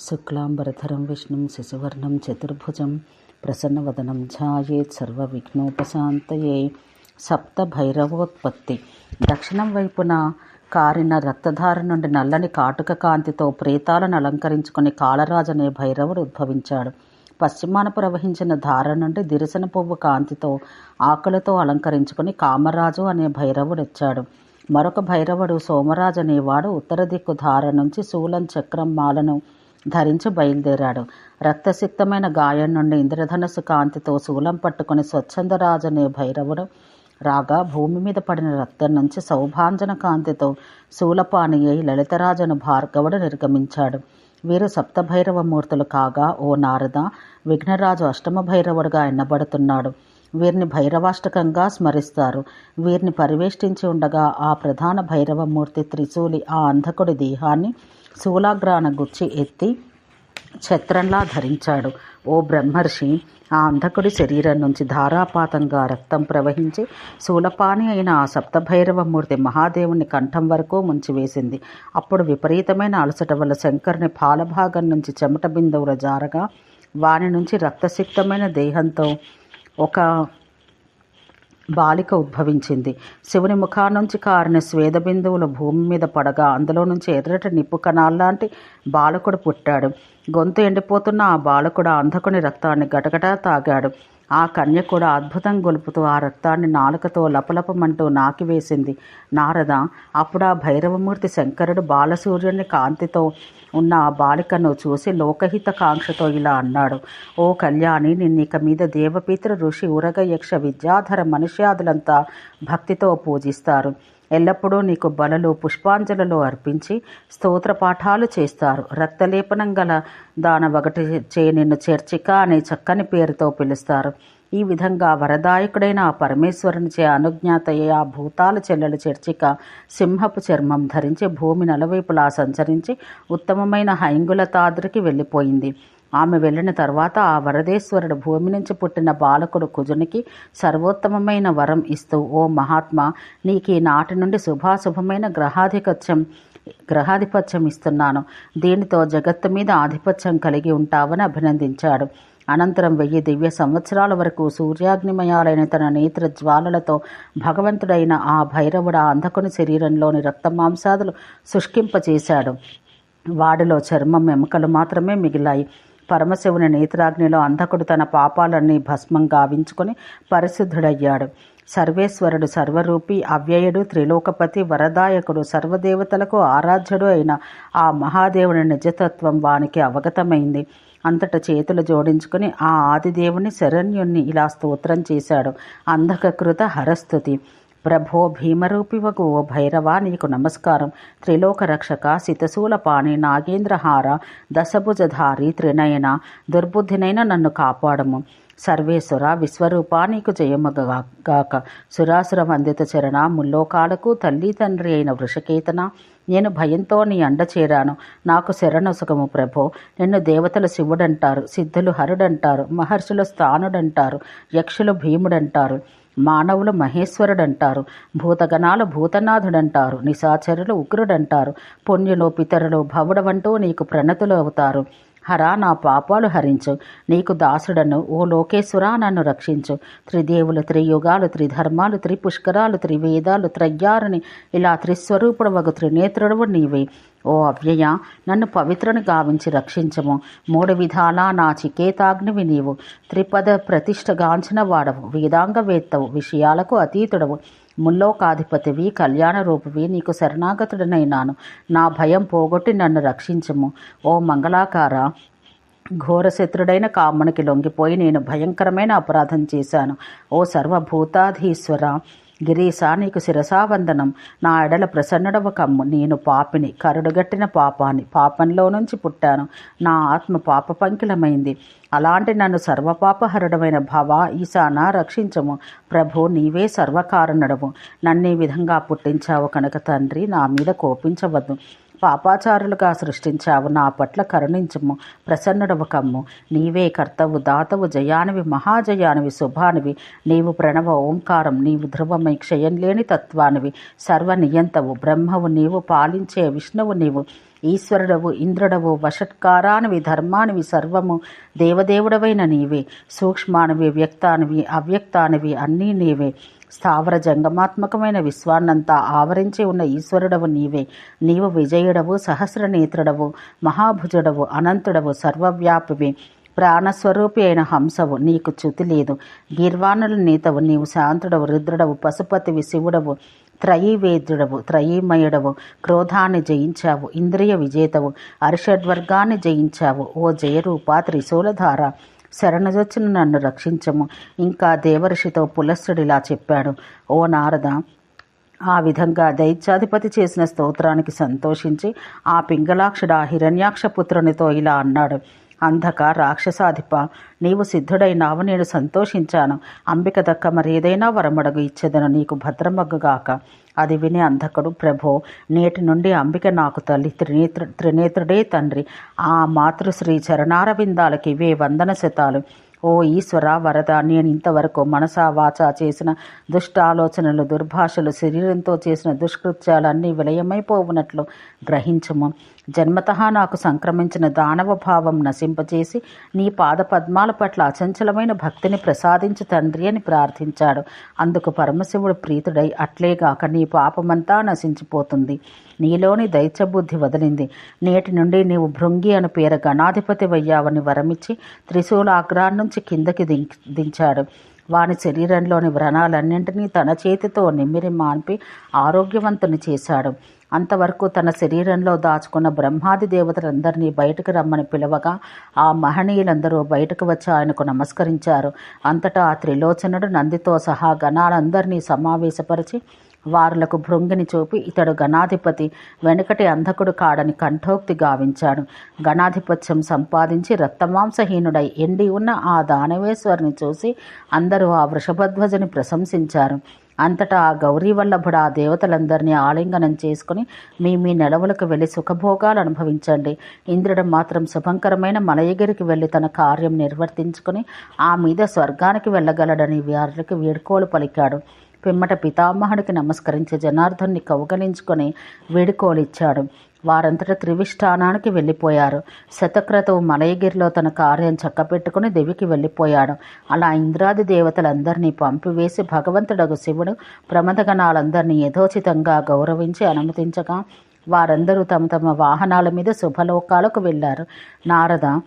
శుక్లాంబరధరం విష్ణుం శశివర్ణం చతుర్భుజం ప్రసన్నవదనం ఝాయేత్ సర్వవిఘ్నోపశాంతయే. సప్త భైరవోత్పత్తి దక్షిణం వైపున కారిన రక్తధార నుండి నల్లని కాటుక కాంతితో ప్రేతాలను అలంకరించుకుని కాళరాజనే అనే భైరవుడు ఉద్భవించాడు. పశ్చిమాన ప్రవహించిన ధార నుండి దిరిసిన పువ్వు కాంతితో ఆకులతో అలంకరించుకుని కామరాజు అనే భైరవుడు వచ్చాడు. మరొక భైరవుడు సోమరాజు అనేవాడు ఉత్తర దిక్కు ధార నుంచి శూలం చక్రం మాలను ధరించి బయలుదేరాడు. రక్తసిక్తమైన గాయం నుండి ఇంద్రధనస్సు కాంతితో శూలం పట్టుకుని స్వచ్ఛందరాజనే భైరవుడు. రాగా భూమి మీద పడిన రక్తం నుంచి సౌభాంజన కాంతితో శూలపాణి అయి లలితరాజును భార్గవుడు నిర్గమించాడు. వీరు సప్తభైరవ మూర్తులు కాగా ఓ నారద విఘ్నరాజు అష్టమ భైరవుడుగా ఎన్నబడుతున్నాడు. వీరిని భైరవాష్టకంగా స్మరిస్తారు. వీరిని పరివేష్టించి ఉండగా ఆ ప్రధాన భైరవమూర్తి త్రిశూలి ఆ అంధకుడి దేహాన్ని శూలాగ్రాన గుచ్చి ఎత్తి ఛత్రంలా ధరించాడు. ఓ బ్రహ్మర్షి ఆ అంధకుడి శరీరం నుంచి ధారాపాతంగా రక్తం ప్రవహించి శూలపాణి అయిన ఆ సప్తభైరవమూర్తి మహాదేవుని కంఠం వరకు ముంచివేసింది. అప్పుడు విపరీతమైన అలసట వల్ల శంకర్ని పాలభాగం నుంచి చెమట బిందువుల జారగా వాని నుంచి రక్తసిక్తమైన దేహంతో ఒక బాలిక ఉద్భవించింది. శివుని ముఖానుంచి కారిన స్వేద బిందువులు భూమి మీద పడగా అందులో నుంచి ఎర్రటి నిప్పు కణాల్లాంటి బాలకుడు పుట్టాడు. గొంతు ఎండిపోతున్న ఆ బాలకుడు అంధకుని రక్తాన్ని గటగటా తాగాడు. ఆ కన్య కూడా అద్భుతం గొలుపుతూ ఆ రక్తాన్ని నాలుకతో లపలపమంటూ నాకివేసింది నారద అప్పుడు ఆ భైరవమూర్తి శంకరుడు బాలసూర్యుని కాంతితో ఉన్న ఆ బాలికను చూసి లోకహిత కాంక్షతో ఇలా అన్నాడు. ఓ కళ్యాణి నిన్నిక మీద దేవపిత్ర ఋషి ఉరగ యక్ష విద్యాధర మనుష్యాదులంతా భక్తితో పూజిస్తారు. ఎల్లప్పుడూ నీకు బలలు పుష్పాంజలులు అర్పించి స్తోత్ర పాఠాలు చేస్తారు. రక్తలేపనం గల దాన ఒకటి చే నిన్ను చర్చిక అనే చక్కని పేరుతో పిలుస్తారు. ఈ విధంగా వరదాయకుడైన ఆ పరమేశ్వరునిచే అనుజ్ఞాతయ్య ఆ భూతాల చెల్లెలు చర్చిక సింహపు చర్మం ధరించి భూమి నలవైపులా సంచరించి ఉత్తమమైన హైంగులతాద్రికి వెళ్ళిపోయింది. ఆమె వెళ్ళిన తర్వాత ఆ వరదేశ్వరుడు భూమి నుంచి పుట్టిన బాలకుడు కుజునికి సర్వోత్తమమైన వరం ఇస్తూ ఓ మహాత్మా నీకు నాటి నుండి శుభాశుభమైన గ్రహాధిపత్యం గ్రహాధిపత్యం ఇస్తున్నాను. దీనితో జగత్తు మీద ఆధిపత్యం కలిగి ఉంటావని అభినందించాడు. అనంతరం వెయ్యి దివ్య సంవత్సరాల వరకు సూర్యాగ్నిమయాలైన తన నేత్ర జ్వాలలతో భగవంతుడైన ఆ భైరవుడు ఆ అంధకుని శరీరంలోని రక్తమాంసాదులు శుష్కింపచేశాడు. వాడిలో చర్మం ఎముకలు మాత్రమే మిగిలాయి. పరమశివుని నేత్రాగ్నిలో అంధకుడు తన పాపాలన్నీ భస్మం గావించుకొని పరిశుద్ధుడయ్యాడు. సర్వేశ్వరుడు సర్వరూపి అవ్యయుడు త్రిలోకపతి వరదాయకుడు సర్వదేవతలకు ఆరాధ్యుడు అయిన ఆ మహాదేవుని నిజతత్వం వానికి అవగతమైంది. అంతట చేతులు జోడించుకుని ఆ ఆదిదేవుని శరణ్యుణ్ణి ఇలా స్తోత్రం చేశాడు. అంధకృత హరస్థుతి ప్రభో భీమరూపివగు ఓ భైరవా నీకు నమస్కారం. త్రిలోక రక్షక సితశూలపాణి నాగేంద్రహార దశభుజధారి త్రినయన దుర్బుద్ధినైన నన్ను కాపాడము. సర్వేశ్వర విశ్వరూపా నీకు జయమగాక. సురాసుర వందిత చరణ ముల్లోకాలకు తల్లి తండ్రి అయిన వృషకేతన నేను భయంతో నీ అండ చేరాను. నాకు శరణసుఖము ప్రభో. నిన్ను దేవతలు శివుడంటారు సిద్ధులు హరుడంటారు మహర్షులు స్థానుడంటారు యక్షులు భీముడంటారు. మానవులు మహేశ్వరుడంటారు భూతగణాల భూతనాథుడంటారు నిశాచరులు ఉగ్రుడంటారు పుణ్యులు పితరులు భవుడవంటూ నీకు ప్రణతులు అవుతారు హరా నా పాపాలు హరించు. నీకు దాసుడను ఓ లోకేశ్వరా నన్ను రక్షించు. త్రిదేవులు త్రియుగాలు త్రిధర్మాలు త్రిపుష్కరాలు త్రివేదాలు త్రయ్యారని ఇలా త్రిస్వరూపుడు వగు త్రినేత్రుడు నీవే. ఓ అవ్యయ నన్ను పవిత్రను గావించి రక్షించము. మూడు విధాలా నా చికేతాగ్నివి నీవు. త్రిపద ప్రతిష్టగాంచిన వాడవు. వేదాంగవేత్తవు. విషయాలకు అతీతుడవు. ముల్లోకాధిపతివి కళ్యాణ రూపువి నీకు శరణాగతుడనైనాను. నా భయం పోగొట్టి నన్ను రక్షించము. ఓ మంగళాకార ఘోరశత్రుడైన కామనికి లొంగిపోయి నేను భయంకరమైన అపరాధం చేశాను. ఓ సర్వభూతాధీశ్వర గిరీశా నీకు శిరసావందనం నా ఎడల ప్రసన్నుడవ కమ్ము. నేను పాపిని కరుడుగట్టిన పాపాన్ని పాపంలో నుంచి పుట్టాను. నా ఆత్మ పాప పంకిలమైంది. అలాంటి నన్ను సర్వపాపహరుడమైన భవ ఈశాన రక్షించము. ప్రభు నీవే సర్వకారణుడవు. నన్ను ఈ విధంగా పుట్టించావు కనుక తండ్రి నా మీద కోపించవద్దు. పాపాచారులుగా సృష్టించావు. నా పట్ల కరుణించము ప్రసన్నుడవు కమ్ము నీవే కర్తవు దాతవు జయానివి మహాజయానివి శుభానివి. నీవు ప్రణవ ఓంకారం నీవు ధ్రువమై క్షయం లేని తత్వానివి. సర్వనియంతవు బ్రహ్మవు నీవు పాలించే విష్ణువు నీవు. ఈశ్వరుడవు ఇంద్రుడవు వషట్కారానివి ధర్మానివి సర్వము దేవదేవుడవైన నీవే. సూక్ష్మానివి వ్యక్తానివి అవ్యక్తానివి అన్నీ నీవే. స్థావర జంగమాత్మకమైన విశ్వాన్నంతా ఆవరించి ఉన్న ఈశ్వరుడవు నీవే. నీవు విజయుడవు సహస్రనేత్రుడవు మహాభుజుడవు అనంతుడవు సర్వవ్యాపివి. ప్రాణస్వరూపి అయిన హంసవు నీకు చ్యుతి లేదు. గీర్వాణుల నీతవు నీవు శాంతుడవు రుద్రుడవు పశుపతివి శివుడవు త్రయీవేద్యుడవు త్రయీమయుడవు. క్రోధాన్ని జయించావు ఇంద్రియ విజేతవు. అరిషడ్వర్గాన్ని జయించావు. ఓ జయరూప త్రిశూలధార. శరణజొచ్చిన నన్ను రక్షించము. ఇంకా దేవర్షితో పులస్సుడిలా చెప్పాడు. ఓ నారద ఆ విధంగా దైత్యాధిపతి చేసిన స్తోత్రానికి సంతోషించి ఆ పింగళాక్షుడు ఆ హిరణ్యాక్ష పుత్రునితో ఇలా అన్నాడు. అంధక రాక్షసాధిప నీవు సిద్ధుడైనావు నేను సంతోషించాను. అంబిక దక్క మరేదైనా వరమడుగు ఇచ్చేదను నీకు భద్రమగ్గుగాక. అది విని అంధకుడు ప్రభో నేటి నుండి అంబిక నాకు తల్లి త్రినేత్ర త్రినేత్రుడే తండ్రి. ఆ మాతృశ్రీ చరణారవిందాలకి ఇవే వందన శతాలు. ఓ ఈశ్వర వరద నేను ఇంతవరకు మనసా వాచా చేసిన దుష్ట ఆలోచనలు దుర్భాషలు శరీరంతో చేసిన దుష్కృత్యాలన్నీ విలయమైపోవునట్లు గ్రహించము. జన్మత నాకు సంక్రమించిన దానవ భావం నశింపజేసి నీ పాద పద్మాల పట్ల అచంచలమైన భక్తిని ప్రసాదించు తండ్రి అని ప్రార్థించాడు. అందుకు పరమశివుడు ప్రీతుడై అట్లేగాక నీ పాపమంతా నశించిపోతుంది. నీలోని దైత్యబుద్ధి వదిలింది. నేటి నుండి నీవు భృంగి అని పేర గణాధిపతి వయ్యావని వరమిచ్చి త్రిశూలాగ్రాన్ నుంచి కిందకి దిం- దించాడు. వాని శరీరంలోని వ్రణాలన్నింటినీ తన చేతితో నిమ్మిరి మాన్పి ఆరోగ్యవంతుని చేశాడు. అంతవరకు తన శరీరంలో దాచుకున్న బ్రహ్మాది దేవతలందరినీ బయటకు రమ్మని పిలవగా ఆ మహనీయులందరూ బయటకు వచ్చి ఆయనకు నమస్కరించారు. అంతటా ఆ త్రిలోచనుడు నందితో సహా గణాలందరినీ సమావేశపరిచి వారులకు భృంగిని చూపి ఇతడు గణాధిపతి వెనుకటి అంధకుడు కాడని కంఠోక్తి గావించాడు. గణాధిపత్యం సంపాదించి రక్తమాంసహీనుడై ఎండి ఉన్న ఆ దానవేశ్వరిని చూసి అందరూ ఆ వృషభధ్వజని ప్రశంసించారు. అంతటా ఆ గౌరీ వల్లభుడు ఆ దేవతలందరినీ ఆలింగనం చేసుకుని మీ మీ నెలవులకు వెళ్ళి సుఖభోగాలు అనుభవించండి. ఇంద్రుడు మాత్రం శుభంకరమైన మలయగిరికి వెళ్ళి తన కార్యం నిర్వర్తించుకుని ఆ మీద స్వర్గానికి వెళ్ళగలడని వారికి వేడుకోలు పలికాడు. పిమ్మట పితామహుడికి నమస్కరించి జనార్దన్ని కౌగలించుకొని వేడుకోలిచ్చాడు వారంతట త్రివిష్ఠానానికి వెళ్ళిపోయారు. శతక్రతువు మలయగిరిలో తన కార్యం చక్కపెట్టుకుని దివికి వెళ్ళిపోయాడు. అలా ఇంద్రాది దేవతలందరినీ పంపివేసి భగవంతుడగు శివుడు ప్రమదగణాలందరినీ యథోచితంగా గౌరవించి అనుమతించగా వారందరూ తమ తమ వాహనాల మీద శుభలోకాలకు వెళ్ళారు. నారద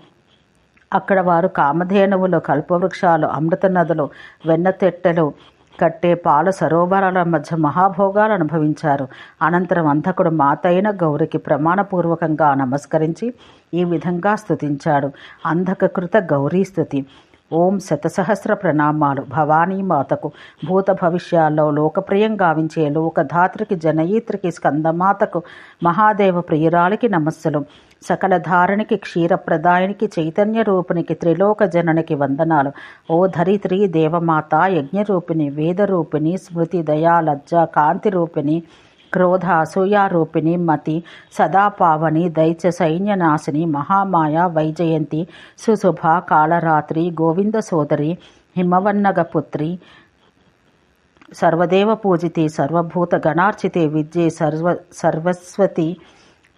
అక్కడ వారు కామధేనువులు కల్పవృక్షాలు అమృత నదులు వెన్నతెట్టెలు కట్టే పాల సరోవరాల మధ్య మహాభోగాలు అనుభవించారు. అనంతరం అంధకుడు మాతైన గౌరికి ప్రమాణపూర్వకంగా నమస్కరించి ఈ విధంగా స్థుతించాడు అంధకృత గౌరీ స్థుతి ఓం శతసహస్ర ప్రణామాలు. భవానీ మాతకు భూత భవిష్యాల్లో లోకప్రియం గావించే లోకధాత్రికి జనయిత్రికి స్కందమాతకు మహాదేవ ప్రియురాలికి నమస్సులు. సకల ధారణికి క్షీరప్రదాయనికి చైతన్య రూపునికి త్రిలోక జననికి వందనాలు. ఓ ధరిత్రి దేవమాత యజ్ఞరూపిణి వేదరూపిణి స్మృతి దయా లజ్జ కాంతి రూపిణి క్రోధ అసూయారూపిణి మతి సదాపావని దైత్య సైన్యనాశిని మహామాయ వైజయంతి సుశుభ కాళరాత్రి గోవింద సోదరి హిమవన్నగ పుత్రి సర్వదేవ పూజితే సర్వభూత గణార్చితే విద్యే సర్వ సర్వస్వతి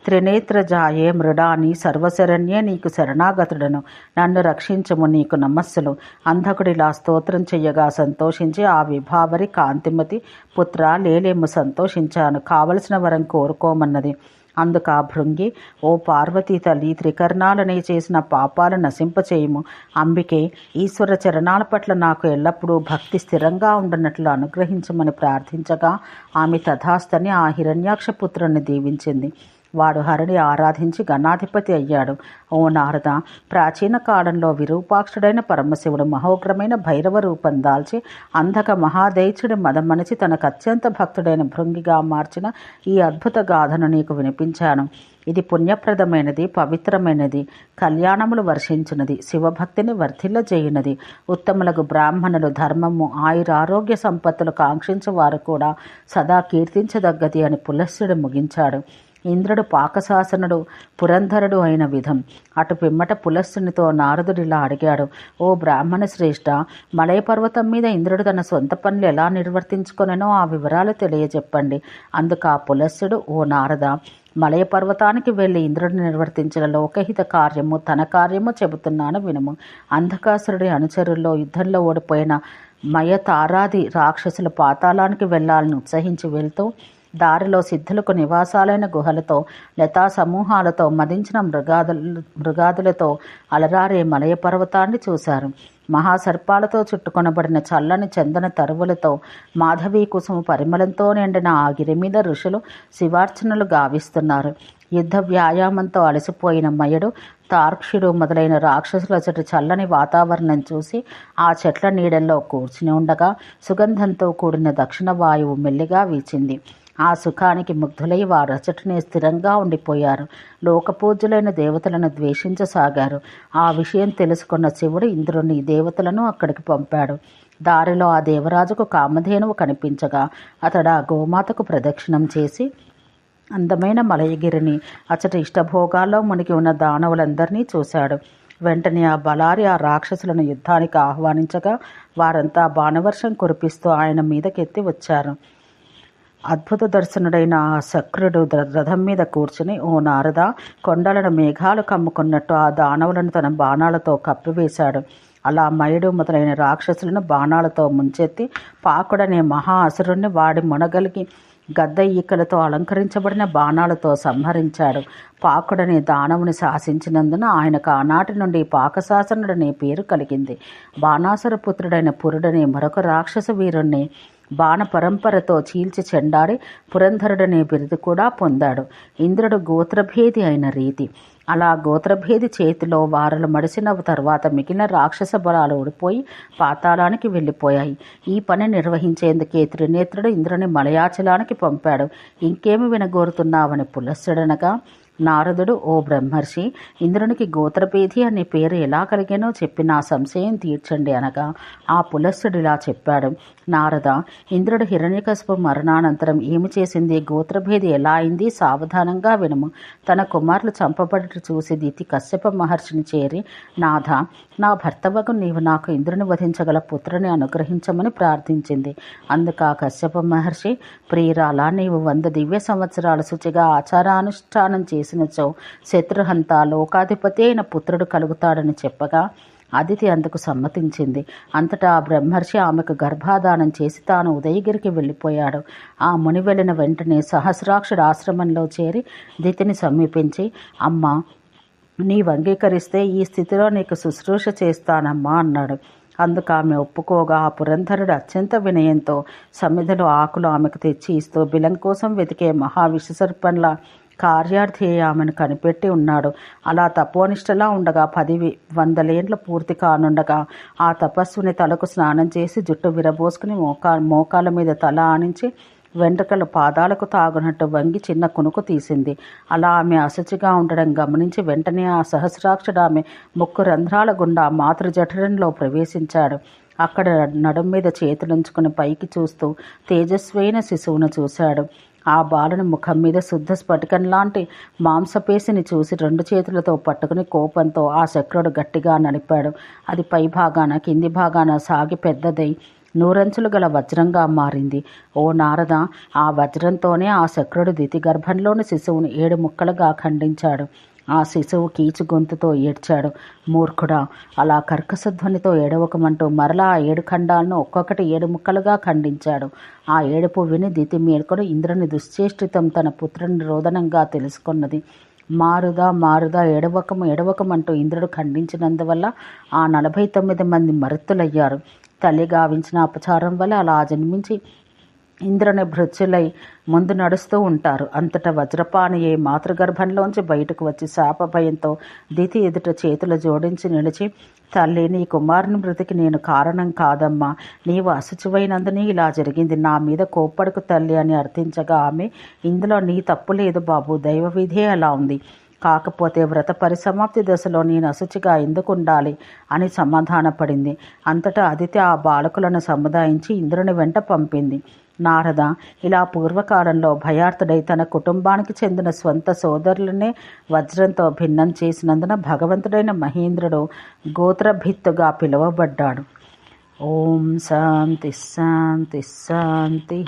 త్రినేత్రజాయే మృడాని సర్వశరణ్యే నీకు శరణాగతుడను. నన్ను రక్షించము నీకు నమస్సులు. అంధకుడిలా స్తోత్రం చెయ్యగా సంతోషించి ఆ విభావరి కాంతిమతి పుత్ర లేలేము సంతోషించాను. కావలసిన వరం కోరుకోమన్నది. అందుకు ఆ భృంగి ఓ పార్వతీ తల్లి త్రికర్ణాలనే చేసిన పాపాలు నశింపచేయము. అంబికే ఈశ్వర చరణాల పట్ల నాకు ఎల్లప్పుడూ భక్తి స్థిరంగా ఉండనట్లు అనుగ్రహించమని ప్రార్థించగా ఆమె తథాస్తని ఆ హిరణ్యాక్ష పుత్రుని దీవించింది. వాడు హరిని ఆరాధించి గణాధిపతి అయ్యాడు. ఓ నారద ప్రాచీన కాలంలో విరూపాక్షుడైన పరమశివుడు మహోగ్రమైన భైరవ రూపం దాల్చి అంధక మహాదైత్యుడి మదమనిచి తనకు అత్యంత భక్తుడైన భృంగిగా మార్చిన ఈ అద్భుత గాథను నీకు వినిపించాను. ఇది పుణ్యప్రదమైనది పవిత్రమైనది కళ్యాణములు వర్షించినది శివభక్తిని వర్ధిల్లజేయునది. ఉత్తములకు బ్రాహ్మణులు ధర్మము ఆయురారోగ్య సంపత్తులు కాంక్షించు వారు కూడా సదా కీర్తించదగ్గది అని పులస్సుడు ముగించాడు. ఇంద్రుడు పాకశాసనుడు పురంధరుడు అయిన విధం. అటు పిమ్మట పులస్సునితో నారదుడిలా అడిగాడు ఓ బ్రాహ్మణ శ్రేష్ఠ మలయ పర్వతం మీద ఇంద్రుడు తన సొంత పనులు ఎలా నిర్వర్తించుకొనో ఆ వివరాలు తెలియజెప్పండి. అందుకు ఆ పులస్సుడు ఓ నారద మలయ పర్వతానికి వెళ్ళి ఇంద్రుడు నిర్వర్తించిన లోకహిత కార్యము తన కార్యము చెబుతున్నాను వినుము. అంధకాసురుడి అనుచరుల్లో యుద్ధంలో ఓడిపోయిన మయ తారాది రాక్షసుల పాతాళానికి వెళ్ళాలని ఉత్సహించి వెళ్తూ దారిలో సిద్ధులకు నివాసాలైన గుహలతో లతా సమూహాలతో మదించిన మృగాదులు మృగాదులతో అలరారే మలయ పర్వతాన్ని చూశారు. మహాసర్పాలతో చుట్టుకొనబడిన చల్లని చందన తరువులతో మాధవీ కుసుమ పరిమళంతో నిండిన ఆ గిరి మీద ఋషులు శివార్చనలు గావిస్తున్నారు. యుద్ధ వ్యాయామంతో అలసిపోయిన మయుడు తార్క్షుడు మొదలైన రాక్షసుల చెట్టు చల్లని వాతావరణం చూసి ఆ చెట్ల నీడల్లో కూర్చుని ఉండగా సుగంధంతో కూడిన దక్షిణ వాయువు మెల్లిగా వీచింది. ఆ సుఖానికి ముగ్ధులై వారచటనే స్థిరంగా ఉండిపోయారు. లోకపూజ్యులైన దేవతలను ద్వేషించసాగారు. ఆ విషయం తెలుసుకున్న శివుడు ఇంద్రుని దేవతలను అక్కడికి పంపాడు. దారిలో ఆ దేవరాజుకు కామధేనువు కనిపించగా అతడు ఆ గోమాతకు ప్రదక్షిణం చేసి అందమైన మలయగిరిని అచ్చటి ఇష్టభోగాల్లో మునిగి ఉన్న దానవులందరినీ చూశాడు. వెంటనే ఆ బలారి ఆ రాక్షసులను యుద్ధానికి ఆహ్వానించగా వారంతా బాణవర్షం కురిపిస్తూ ఆయన మీదకెత్తి వచ్చారు. అద్భుత దర్శనుడైన ఆ శక్రుడు రథం మీద కూర్చుని ఓ నారద కొండలను మేఘాలు కమ్ముకున్నట్టు ఆ దానవులను తన బాణాలతో కప్పివేశాడు. అలా మయుడు మొదలైన రాక్షసులను బాణాలతో ముంచెత్తి పాకుడనే మహా అసురుణ్ణి వాడి మొనగలిగి గద్ద ఈకలతో అలంకరించబడిన బాణాలతో సంహరించాడు. పాకుడని దానవుని శాసించినందున ఆయనకు ఆనాటి నుండి పాకశాసనుడనే పేరు కలిగింది. బాణాసుర పుత్రుడైన పురుడని మరొక రాక్షస వీరుణ్ణి బాణ పరంపరతో చీల్చి చెండాడి పురంధరుడనే బిరుదు కూడా పొందాడు. ఇంద్రుడు గోత్రభేది అయిన రీతి. అలా గోత్రభేది చేతిలో వారలు మడిసిన తర్వాత మిగిలిన రాక్షస బలాలు ఓడిపోయి పాతాళానికి వెళ్ళిపోయాయి. ఈ పని నిర్వహించేందుకే త్రినేత్రుడు ఇంద్రుని మలయాచలానికి పంపాడు. ఇంకేమి వినగోరుతున్నావని పులస్సుడనగా నారదుడు ఓ బ్రహ్మర్షి ఇంద్రునికి గోత్రపేధి అనే పేరు ఎలా కలిగానో చెప్పి నా సంశయం తీర్చండి అనగా ఆ పులస్సుడు ఇలా చెప్పాడు. నారద ఇంద్రుడు హిరణ్యకశపు మరణానంతరం ఏమి చేసింది? గోత్రభేది ఎలా అయింది? సావధానంగా వినము. తన కుమారులు చంపబడి చూసి దితి కశ్యప మహర్షిని చేరి నాథ నా భర్తవకు నీవు నాకు ఇంద్రుని వధించగల పుత్రుని అనుగ్రహించమని ప్రార్థించింది. అందుకు ఆ కశ్యప మహర్షి ప్రియురాల నీవు వంద దివ్య సంవత్సరాల శుచిగా ఆచారానుష్ఠానం చేసినచో శత్రుహంత లోకాధిపతి అయిన పుత్రుడు కలుగుతాడని చెప్పగా అదితి అందుకు సమ్మతించింది. అంతటా ఆ బ్రహ్మర్షి ఆమెకు గర్భాధానం చేసి తాను ఉదయగిరికి వెళ్ళిపోయాడు. ఆ ముని వెళ్ళిన వెంటనే సహస్రాక్షుడు ఆశ్రమంలో చేరి దితిని సమీపించి అమ్మ నీవు అంగీకరిస్తే ఈ స్థితిలో నీకు శుశ్రూష చేస్తానమ్మా అన్నాడు. అందుకు ఆమె ఒప్పుకోగా ఆ పురంధరుడు అత్యంత వినయంతో సమిధలో ఆకులు ఆమెకు తెచ్చి ఇస్తూ బిలం కోసం వెతికే మహా విషసర్పంలా కార్యార్థి ఆమెను కనిపెట్టి ఉన్నాడు. అలా తపోనిష్టలా ఉండగా పది వందలేండ్లు వందలేండ్ల పూర్తి కానుండగా ఆ తపస్సుని తలకు స్నానం చేసి జుట్టు విరబోసుకుని మోకా మోకాల మీద తల ఆనించి వెంట్రుకలు పాదాలకు తాగునట్టు వంగి చిన్న కునుకు తీసింది. అలా ఆమె అశుచిగా ఉండడం గమనించి వెంటనే ఆ సహస్రాక్షుడు ఆమె ముక్కు రంధ్రాల గుండా మాతృజఠరంలో ప్రవేశించాడు. అక్కడ నడుం మీద చేతులుంచుకుని పైకి చూస్తూ తేజస్వైన శిశువును చూశాడు. ఆ బాలుని ముఖం మీద శుద్ధ స్ఫటికం లాంటి మాంసపేశిని చూసి రెండు చేతులతో పట్టుకుని కోపంతో ఆ శక్రుడు గట్టిగా నడిపాడు. అది పై భాగాన కింది భాగాన సాగి పెద్దదై నూరంచులు గల వజ్రంగా మారింది. ఓ నారద ఆ వజ్రంతోనే ఆ శక్రుడు దితి గర్భంలోని శిశువుని ఏడు ముక్కలుగా ఖండించాడు. ఆ శిశువు కీచు గొంతుతో ఏడ్చాడు. మూర్ఖుడా అలా కర్కశధ్వనితో ఏడవకమంటూ మరలా ఆ ఏడు ఖండాలను ఒక్కొక్కటి ఏడు ముక్కలుగా ఖండించాడు. ఆ ఏడుపు విని దితి మేల్కొని ఇంద్రుని దుశ్చేష్టితం తన పుత్రుని రోదనంగా తెలుసుకున్నది. మారుదా మారుదా ఎడవకము ఎడవకమంటూ ఇంద్రుడు ఖండించినందువల్ల ఆ నలభై తొమ్మిది మంది మరుత్తులయ్యారు. తల్లి గావించిన అపచారం వల్ల అలా జన్మించి ఇంద్రుని భృత్యులై ముందు నడుస్తూ ఉంటారు. అంతటా వజ్రపాణియే మాతృగర్భంలోంచి బయటకు వచ్చి శాప భయంతో దితి ఎదుట చేతులు జోడించి నిలిచి తల్లి నీ కుమారుని మృతికి నేను కారణం కాదమ్మా. నీవు అశుచివైనందుని ఇలా జరిగింది. నా మీద కోప్పడుకు తల్లి అని అర్థించగా ఆమె ఇందులో నీ తప్పు లేదు బాబు. దైవ విధే అలా ఉంది. కాకపోతే వ్రత పరిసమాప్తి దశలో నేను అశుచిగా ఎందుకు ఉండాలి అని సమాధానపడింది. అంతటా అదితి ఆ బాలకులను సముదాయించి ఇంద్రుని వెంట పంపింది. నారద. ఇలా పూర్వకాలంలో భయార్థుడై తన కుటుంబానికి చెందిన స్వంత సోదరులనే వజ్రంతో భిన్నం చేసినందున భగవంతుడైన మహేంద్రుడు గోత్రభిత్తుగా పిలువబడ్డాడు. ఓం శాంతి శాంతి శాంతి.